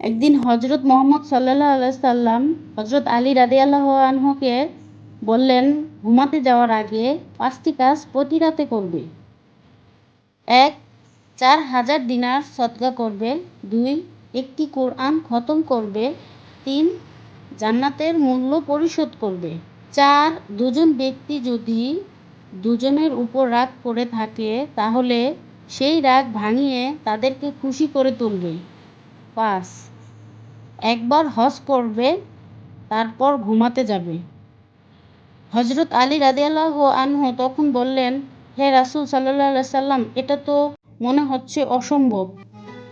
একদিন হজরত মোহাম্মদ সাল্লাহ সাল্লাম হজরত আলী রাদিয়াল্লাহু আনহুকে বললেন, ঘুমাতে যাওয়ার আগে পাঁচটি কাজ প্রতি রাতে করবে। এক, চার হাজার দিনার সদকা করবে। দুই, একটি কোরআন খতম করবে। তিন, জান্নাতের মূল্য পরিশোধ করবে। চার, দুজন ব্যক্তি যদি দুজনের উপর রাগ করে থাকে, তাহলে সেই রাগ ভাঙিয়ে তাদেরকে খুশি করে তুলবে। পাঁচ একবার হজ করবে, তারপর ঘুমাতে যাবে। হজরত আলী রাদিয়াল্লাহ আনহু তখন বললেন, হে রাসুল সাল্লাহ সাল্লাম, এটা তো মনে হচ্ছে অসম্ভব।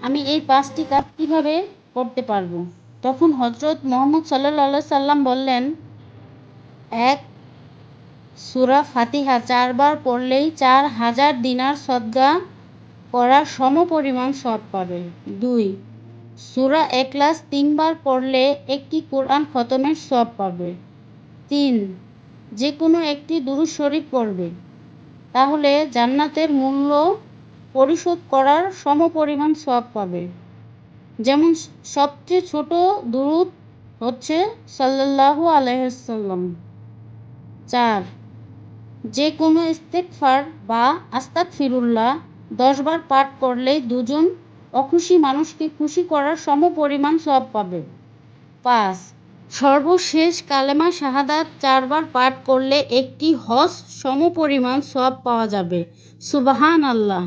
আমি এই পাঁচটি কাজ কীভাবে করতে পারব? তখন হজরত মোহাম্মদ সাল্লাহ সাল্লাম বললেন, এক, সুরা ফাতিহা চারবার পড়লেই চার হাজার দিনার সদ্গা করার সমপরিমাণ সৎ পাবে। দুই সুরা একলাস তিনবার পড়লে একটি কোরআন খতমের সব পাবে। তিন যে কোনো একটি দুরুদ শরীফ পড়বে। তাহলে জান্নাতের মূল্য পরিশোধ করার সমপরিমাণ সব পাবে। যেমন সবচেয়ে ছোট দুরুদ হচ্ছে সাল্লাল্লাহু আলাইসাল্লাম চার যে কোনো ইস্তেকফার বা আস্তাক ফিরুল্লাহ দশবার পাঠ করলেই দুজন অখুশি মানুষকে খুশি করার সম পরিমাণ সব পাবে। পাঁচ, সর্বশেষ কালেমা শাহাদাত চারবার পাঠ করলে একটি হজ সমপরিমাণ সব পাওয়া যাবে। সুবাহান আল্লাহ